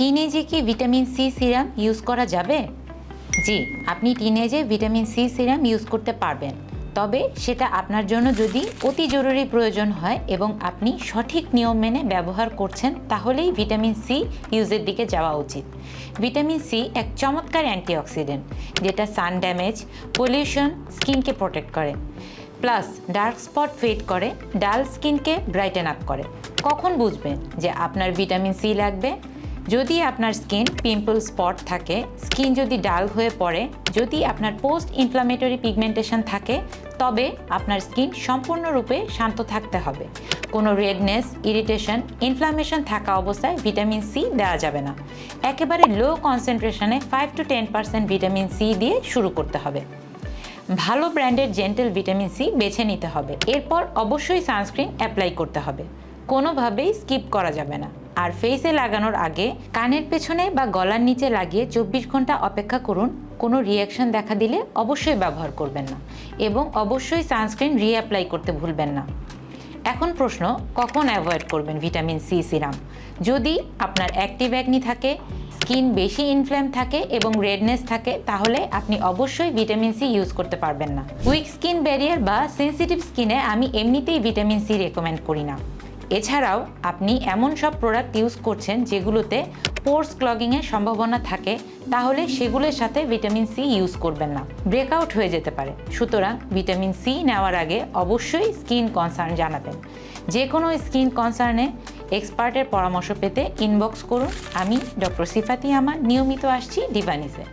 টিনেজে কি vitamin C serum use করা যাবে? জি, আপনি টিনেজে ভিটামিন সি সিরাম ইউজ করতে পারবেন। তবে সেটা আপনার জন্য যদি অতি জরুরি প্রয়োজন হয় এবং আপনি সঠিক নিয়ম মেনে ব্যবহার করছেন, তাহলেই ভিটামিন সি ইউজের দিকে যাওয়া উচিত। ভিটামিন সি এক চমৎকার অ্যান্টিঅক্সিডেন্ট যেটা সান ড্যামেজ পলিউশন স্কিনকে প্রোটেক্ট করে। প্লাস ডার্ক স্পট ফেড করে ডাল স্কিনকে ব্রাইটেন আপ করে। কখন বুঝবেন যে আপনার ভিটামিন সি লাগবে? যদি আপনার স্কিন পিম্পল স্পট থাকে স্কিন যদি ডাল হয়ে পড়ে, যদি আপনার পোস্ট ইনফ্লামেটরি পিগমেন্টেশন থাকে, তবে আপনার স্কিন সম্পূর্ণরূপে শান্ত থাকতে হবে। কোনো রেডনেস ইরিটেশন ইনফ্লামেশন থাকা অবস্থায় ভিটামিন সি দেওয়া যাবে না। একেবারে low কনসেন্ট্রেশনে five to ten percent vitamin C দিয়ে শুরু করতে হবে। ভালো ব্র্যান্ডের জেন্টেল ভিটামিন সি বেছে নিতে হবে। এরপর অবশ্যই সানস্ক্রিন অ্যাপ্লাই করতে হবে। কোনোভাবেই স্কিপ করা যাবে না। আর ফেসে লাগানোর আগে কানের পেছনে বা গলার নিচে লাগিয়ে চব্বিশ ঘণ্টা অপেক্ষা করুন। কোনো রিয়াকশন দেখা দিলে অবশ্যই ব্যবহার করবেন না এবং অবশ্যই সানস্ক্রিন রিঅ্যাপ্লাই করতে ভুলবেন না। এখন প্রশ্ন, কখন অ্যাভয়েড করবেন ভিটামিন সি সিরাম যদি আপনার অ্যাক্টিভ অ্যাকনি থাকে স্কিন বেশি ইনফ্ল্যাম থাকে এবং রেডনেস থাকে, তাহলে আপনি অবশ্যই ভিটামিন সি ইউজ করতে পারবেন না। উইক স্কিন ব্যারিয়ার বা সেনসিটিভ স্কিনে আমি এমনিতেই ভিটামিন সি রেকমেন্ড করি না। এছাড়াও আপনি এমন সব প্রোডাক্ট ইউজ করছেন যেগুলোতে পোর্স ক্লগিংয়ের সম্ভাবনা থাকে, তাহলে সেগুলোর সাথে ভিটামিন সি ইউজ করবেন না। ব্রেকআউট হয়ে যেতে পারে। সুতরাং ভিটামিন সি নেওয়ার আগে অবশ্যই স্কিন কনসার্ন জানাবেন। যে কোনো স্কিন কনসার্নে এক্সপার্টের পরামর্শ পেতে ইনবক্স করুন। আমি ডক্টর সিফাতি আমার নিয়মিত আসছি ডিভানিসে